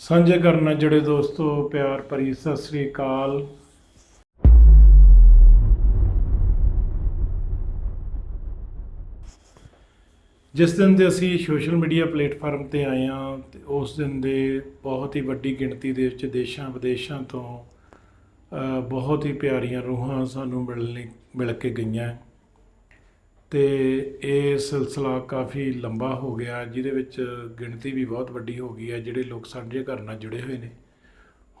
ਸਾਂਝੇ ਕਰਨਾ ਜਿਹੜੇ ਦੋਸਤੋ, ਪਿਆਰ ਭਰੀ ਸਤਿ ਸ੍ਰੀ ਅਕਾਲ। ਜਿਸ ਦਿਨ ਦੇ ਅਸੀਂ ਸੋਸ਼ਲ ਮੀਡੀਆ ਪਲੇਟਫਾਰਮ ਤੇ ਆਏ ਹਾਂ ਤੇ ਉਸ ਦਿਨ ਦੇ ਬਹੁਤ ਹੀ ਵੱਡੀ ਗਿਣਤੀ ਦੇ ਵਿੱਚ ਦੇਸ਼ਾਂ ਵਿਦੇਸ਼ਾਂ ਤੋਂ ਬਹੁਤ ਹੀ ਪਿਆਰੀਆਂ ਰੂਹਾਂ ਸਾਨੂੰ ਮਿਲਣ, ਮਿਲ ਕੇ ਗਈਆਂ। ਤੇ ਇਹ ਸਿਲਸਿਲਾ ਕਾਫੀ ਲੰਬਾ ਹੋ ਗਿਆ, ਜਿਹਦੇ ਵਿੱਚ ਗਿਣਤੀ ਵੀ ਬਹੁਤ ਵੱਡੀ ਹੋ ਗਈ ਹੈ, ਜਿਹੜੇ ਲੋਕ ਸਾਂਝੇ ਘਰ ਨਾਲ ਜੁੜੇ ਹੋਏ ਨੇ।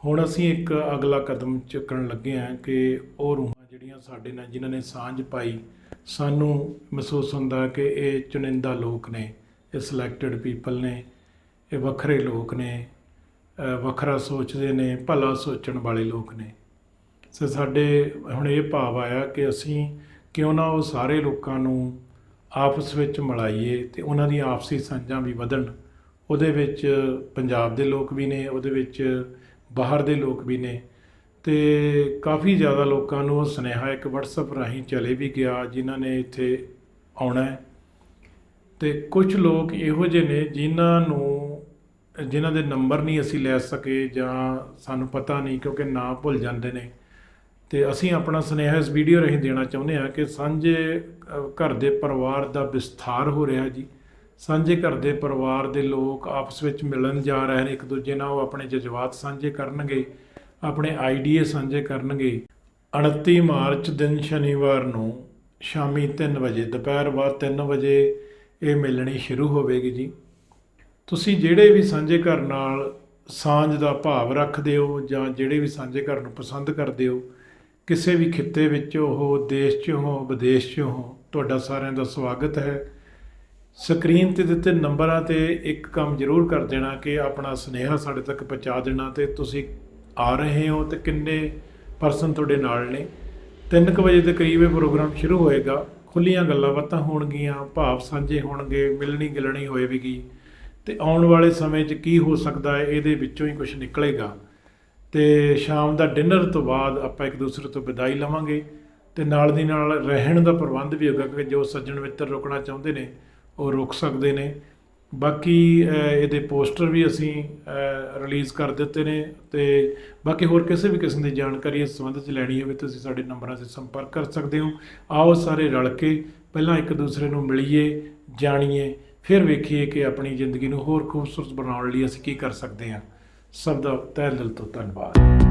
ਹੁਣ ਅਸੀਂ ਇੱਕ ਅਗਲਾ ਕਦਮ ਚੁੱਕਣ ਲੱਗੇ ਹਾਂ ਕਿ ਉਹ ਰੂਹਾਂ ਜਿਹੜੀਆਂ ਸਾਡੇ ਨਾਲ, ਜਿਨ੍ਹਾਂ ਨੇ ਸਾਂਝ ਪਾਈ, ਸਾਨੂੰ ਮਹਿਸੂਸ ਹੁੰਦਾ ਕਿ ਇਹ ਚੁਣਿੰਦਾ ਲੋਕ ਨੇ, ਇਹ ਸਿਲੈਕਟਡ ਪੀਪਲ ਨੇ, ਇਹ ਵੱਖਰੇ ਲੋਕ ਨੇ ਵੱਖਰਾ ਸੋਚਦੇ ਨੇ, ਭਲਾ ਸੋਚਣ ਵਾਲੇ ਲੋਕ ਨੇ। ਸੋ ਸਾਡੇ, ਹੁਣ ਇਹ ਭਾਵ ਆਇਆ ਕਿ ਅਸੀਂ ਕਿਉਂ ਨਾ ਉਹ ਸਾਰੇ ਲੋਕਾਂ ਨੂੰ ਆਪਸ ਵਿੱਚ ਮਿਲਾਈਏ ਤੇ ਉਹਨਾਂ ਦੀਆਂ ਆਪਸੀ ਸਾਂਝਾਂ ਵੀ ਵਧਣ। ਉਹਦੇ ਵਿੱਚ ਪੰਜਾਬ ਦੇ ਲੋਕ ਵੀ ਨੇ, ਉਹਦੇ ਵਿੱਚ ਬਾਹਰ ਦੇ ਲੋਕ ਵੀ ਨੇ। ਤੇ ਕਾਫੀ ਜ਼ਿਆਦਾ ਲੋਕਾਂ ਨੂੰ ਉਹ ਸੁਨੇਹਾ ਇੱਕ WhatsApp ਰਾਹੀਂ ਚਲੇ ਵੀ ਗਿਆ ਜਿਨ੍ਹਾਂ ਨੇ ਇੱਥੇ ਆਉਣਾ ਹੈ। ਤੇ ਕੁਝ ਲੋਕ ਇਹੋ ਜਿਹੇ ਨੇ ਜਿਨ੍ਹਾਂ ਨੂੰ, ਜਿਨ੍ਹਾਂ ਦੇ ਨੰਬਰ ਨਹੀਂ ਅਸੀਂ ਲੈ ਸਕੇ ਜਾਂ ਸਾਨੂੰ ਪਤਾ ਨਹੀਂ ਕਿਉਂਕਿ ਨਾਂ ਭੁੱਲ ਜਾਂਦੇ ਨੇ। ਤੇ ਅਸੀਂ ਆਪਣਾ ਸੁਨੇਹਾ ਇਸ ਵੀਡੀਓ ਰਾਹੀਂ ਦੇਣਾ ਚਾਹੁੰਦੇ ਹਾਂ ਕਿ ਸਾਂਝੇ ਘਰ ਦੇ ਪਰਿਵਾਰ ਦਾ ਵਿਸਥਾਰ ਹੋ ਰਿਹਾ ਜੀ। ਸਾਂਝੇ ਘਰ ਦੇ ਪਰਿਵਾਰ ਦੇ ਲੋਕ ਆਪਸ ਵਿੱਚ ਮਿਲਣ ਜਾ ਰਹੇ ਨੇ, ਇੱਕ ਦੂਜੇ ਨਾਲ ਉਹ ਆਪਣੇ ਜਜ਼ਬਾਤ ਸਾਂਝੇ ਕਰਨਗੇ, ਆਪਣੇ ਆਈਡੀਏ ਸਾਂਝੇ ਕਰਨਗੇ। 29 ਮਾਰਚ ਦਿਨ ਸ਼ਨੀਵਾਰ ਨੂੰ ਸ਼ਾਮੀ 3 ਵਜੇ, ਦੁਪਹਿਰ ਬਾਅਦ 3 ਵਜੇ ਇਹ ਮਿਲਣੀ ਸ਼ੁਰੂ ਹੋਵੇਗੀ ਜੀ। ਤੁਸੀਂ ਜਿਹੜੇ ਵੀ ਸਾਂਝੇ ਘਰ ਨਾਲ ਸਾਂਝ ਦਾ ਭਾਵ ਰੱਖਦੇ ਹੋ ਜਾਂ ਜਿਹੜੇ ਵੀ ਸਾਂਝੇ ਘਰ ਨੂੰ ਪਸੰਦ ਕਰਦੇ ਹੋ ਕਿਸੇ ਵੀ ਖਿੱਤੇ ਵਿੱਚ ਹੋ ਦੇਸ਼ 'ਚ ਹੋ ਵਿਦੇਸ਼ 'ਚ ਹੋ ਤੁਹਾਡਾ ਸਾਰਿਆਂ ਦਾ ਸਵਾਗਤ ਹੈ। ਸਕਰੀਨ ਤੇ ਦਿੱਤੇ ਨੰਬਰਾਂ ਤੇ ਇੱਕ ਕੰਮ ਜ਼ਰੂਰ ਕਰ ਦੇਣਾ ਕਿ ਆਪਣਾ ਸੁਨੇਹਾ ਸਾਡੇ ਤੱਕ ਪਹੁੰਚਾ ਦੇਣਾ ਤੇ ਤੁਸੀਂ ਆ ਰਹੇ ਹੋ ਤੇ ਕਿੰਨੇ ਪਰਸਨ ਤੁਹਾਡੇ ਨਾਲ ਨੇ। 3:00 ਵਜੇ ਦੇ ਕਰੀਬ ਇਹ ਪ੍ਰੋਗਰਾਮ ਸ਼ੁਰੂ ਹੋਏਗਾ। ਖੁੱਲੀਆਂ ਗੱਲਾਂ ਬਾਤਾਂ ਹੋਣਗੀਆਂ, ਭਾਵ ਸਾਂਝੇ ਹੋਣਗੇ, ਮਿਲਣੀ ਗਿਲਣੀ ਹੋਏਗੀ। ਤੇ ਆਉਣ ਵਾਲੇ ਸਮੇਂ 'ਚ ਕੀ ਹੋ ਸਕਦਾ ਹੈ, ਇਹਦੇ ਵਿੱਚੋਂ ਹੀ ਕੁਝ ਨਿਕਲੇਗਾ। ਤੇ ਸ਼ਾਮ ਦਾ ਡਿਨਰ ਤੋਂ ਬਾਅਦ ਆਪਾਂ ਇੱਕ ਦੂਸਰੇ ਤੋਂ ਵਿਦਾਈ ਲਵਾਂਗੇ ਤੇ ਨਾਲ ਦੀ ਨਾਲ ਰਹਿਣ ਦਾ ਪ੍ਰਬੰਧ ਵੀ ਹੋਗਾ ਕਿ ਜੋ ਸੱਜਣ ਮਿੱਤਰ ਰੁਕਣਾ ਚਾਹੁੰਦੇ ਨੇ, ਉਹ ਰੁਕ ਸਕਦੇ ਨੇ। ਬਾਕੀ ਇਹਦੇ ਪੋਸਟਰ ਵੀ ਅਸੀਂ ਰਿਲੀਜ਼ ਕਰ ਦਿੱਤੇ ਨੇ ਤੇ ਬਾਕੀ ਹੋਰ ਕਿਸੇ ਵੀ ਕਿਸਮ ਦੀ ਜਾਣਕਾਰੀ ਇਸ ਸੰਬੰਧ 'ਚ ਲੈਣੀ ਹੋਵੇ, ਤੁਸੀਂ ਸਾਡੇ ਨੰਬਰਾਂ 'ਤੇ ਸੰਪਰਕ ਕਰ ਸਕਦੇ ਹੋ। ਆਓ ਸਾਰੇ ਰਲ ਕੇ ਪਹਿਲਾਂ ਇੱਕ ਦੂਸਰੇ ਨੂੰ ਮਿਲੀਏ, ਜਾਣੀਏ, ਫਿਰ ਵੇਖੀਏ ਕਿ ਆਪਣੀ ਜ਼ਿੰਦਗੀ ਨੂੰ ਹੋਰ ਖੂਬਸੂਰਤ ਬਣਾਉਣ ਲਈ ਅਸੀਂ ਕੀ ਕਰ ਸਕਦੇ ਹਾਂ। ਸਭ ਦਾ ਤਹਿ ਦਿਲ ਤੋਂ ਧੰਨਵਾਦ।